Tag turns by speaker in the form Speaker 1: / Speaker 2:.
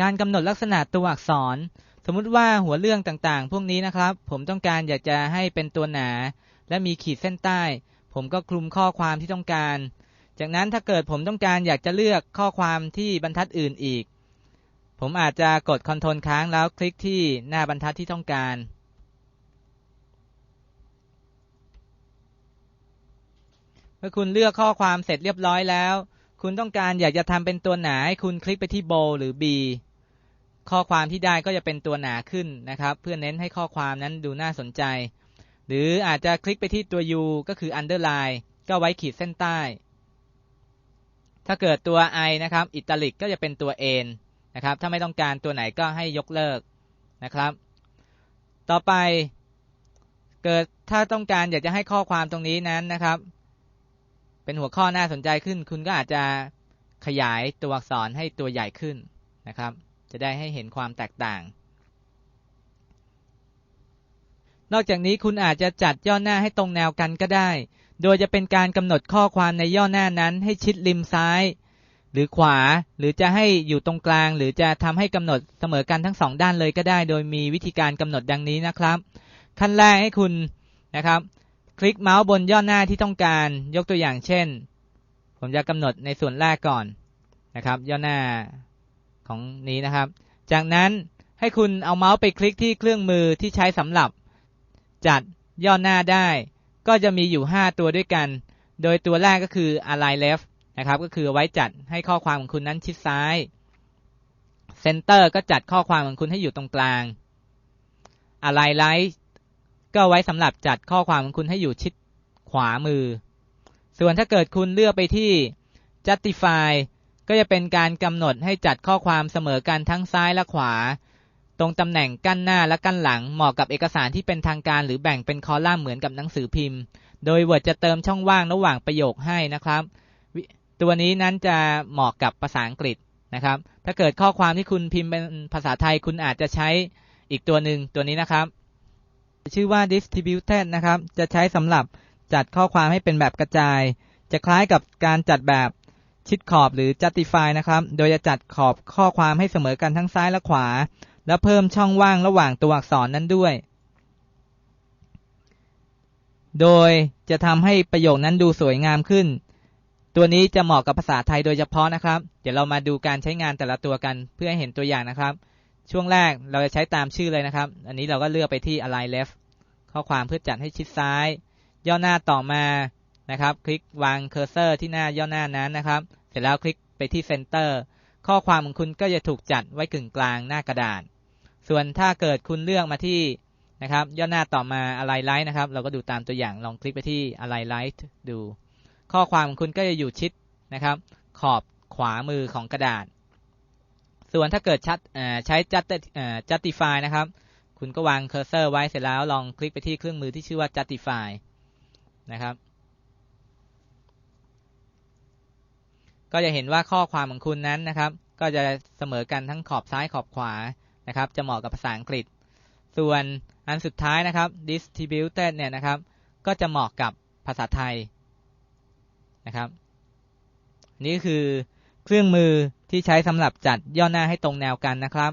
Speaker 1: การกำหนดลักษณะตัวอักษร สมมุติว่าหัวเรื่องต่างๆ พวกนี้นะครับ ผมต้องการอยากจะให้เป็นตัวหนา และมีขีดเส้นใต้ ผมก็คลุมข้อความที่ต้องการ จากนั้นถ้าเกิดผมต้องการอยากจะเลือกข้อความที่บรรทัดอื่นอีก ผมอาจจะกดคอนโทรลค้างแล้วคลิกที่หน้าบรรทัดที่ต้องการเมื่อคุณเลือกข้อความเสร็จเรียบร้อยแล้ว คุณต้องการอยากจะทำเป็นตัวหนาให้คุณคลิกไปที่โบหรือ B ข้อความที่ได้ก็จะเป็นตัวหนาขึ้นนะครับ เพื่อเน้นให้ข้อความนั้นดูน่าสนใจ หรืออาจจะคลิกไปที่ตัว U ก็คือ underline ก็ไว้ขีดเส้นใต้ ถ้าเกิดตัว I นะครับ อิตาลิกก็จะเป็นตัว N นะครับ ถ้าไม่ต้องการตัวไหนก็ให้ยกเลิกนะครับ ต่อไป เกิดถ้าต้องการอยากจะให้ข้อความตรงนี้นั้นนะครับ เป็นหัวข้อน่าสนใจขึ้น คุณก็อาจจะขยายตัวอักษรให้ตัวใหญ่ขึ้นนะครับ จะได้ให้เห็นความแตกต่าง นอกจากนี้คุณอาจจะจัดย่อหน้าให้ตรงแนวกันก็ได้ โดยจะเป็นการกำหนดข้อความในย่อหน้านั้น ให้ชิดริมซ้าย หรือขวา หรือจะให้อยู่ตรงกลาง หรือจะทำให้กำหนดเสมอกันทั้งสองด้านเลยก็ได้ โดยมีวิธีการกำหนดดังนี้นะครับ ขั้นแรกให้คุณนะครับ ลิกเมาส์บนย่อหน้าที่ต้องการยกตัวอย่างเช่น ผมจะกำหนดในส่วนแรกก่อนนะครับ ย่อหน้าของนี้นะครับ จากนั้นให้คุณเอาเมาส์ไปคลิกที่เครื่องมือที่ใช้สำหรับ จัดย่อหน้าได้ ก็จะมีอยู่ 5 ตัวด้วยกัน โดยตัวแรกก็คือ align left นะครับ ก็คือไว้จัดให้ข้อความของคุณนั้นชิดซ้าย Center ก็จัดข้อความของคุณให้อยู่ตรงกลาง Align Right ก็ไว้สำหรับจัดข้อความของคุณให้อยู่ชิดขวามือ ส่วนถ้าเกิดคุณเลือกไปที่ Justify ก็จะเป็นการกำหนดให้จัดข้อความเสมอกันทั้งซ้ายและขวา ตรงตำแหน่งกั้นหน้าและกั้นหลังเหมาะกับเอกสารที่เป็นทางการหรือแบ่งเป็นคอลัมน์เหมือนกับหนังสือพิมพ์ โดย Word จะเติมช่องว่างระหว่างประโยคให้นะครับ ตัวนี้นั้นจะเหมาะกับภาษาอังกฤษนะครับ ถ้าเกิดข้อความที่คุณพิมพ์เป็นภาษาไทยคุณอาจจะใช้อีกตัวหนึ่งตัวนี้นะครับ ชื่อว่า distributed นะครับ จะใช้สำหรับจัดข้อความให้เป็นแบบกระจาย จะคล้ายกับการจัดแบบชิดขอบหรือ justify นะครับ โดยจะจัดขอบข้อความให้เสมอกันทั้งซ้ายและขวา และเพิ่มช่องว่างระหว่างตัวอักษรนั้นด้วย โดยจะทำให้ประโยคนั้นดูสวยงามขึ้น ตัวนี้จะเหมาะกับภาษาไทยโดยเฉพาะนะครับ เดี๋ยวเรามาดูการใช้งานแต่ละตัวกันเพื่อให้เห็นตัวอย่างนะครับ ช่วงแรกเราจะใช้ตามชื่อเลยนะครับ อันนี้เราก็เลือกไปที่ align left ข้อความเพื่อจัดให้ชิดซ้าย ย่อหน้าต่อมานะครับ คลิกวางเคอร์เซอร์ที่หน้าย่อหน้านั้นนะครับ เสร็จแล้วคลิกไปที่ center ข้อความของคุณก็จะถูกจัดไว้กึ่งกลางหน้ากระดาษ ส่วนถ้าเกิดคุณเลือกมาที่นะครับย่อหน้าต่อมา align right นะครับ เราก็ดูตามตัวอย่างลองคลิกไปที่ align right ดู ข้อความของคุณก็จะอยู่ชิดนะครับ ขอบขวามือของกระดาษ ส่วนถ้าเกิดชัดใช้ justify นะครับ คุณก็วางเคอร์เซอร์ไว้เสร็จแล้วลองคลิกไปที่เครื่องมือที่ชื่อว่า justify นะครับ ก็จะเห็นว่าข้อความของคุณนั้นนะครับ ก็จะเสมอกันทั้งขอบซ้ายขอบขวานะครับ จะเหมาะกับภาษาอังกฤษ ส่วนอันสุดท้ายนะครับ distributed เนี่ยนะครับ ก็จะเหมาะกับภาษาไทยนะครับ นี่คือเครื่องมือ ที่ใช้สำหรับจัดย่อหน้าให้ตรงแนวกันนะครับ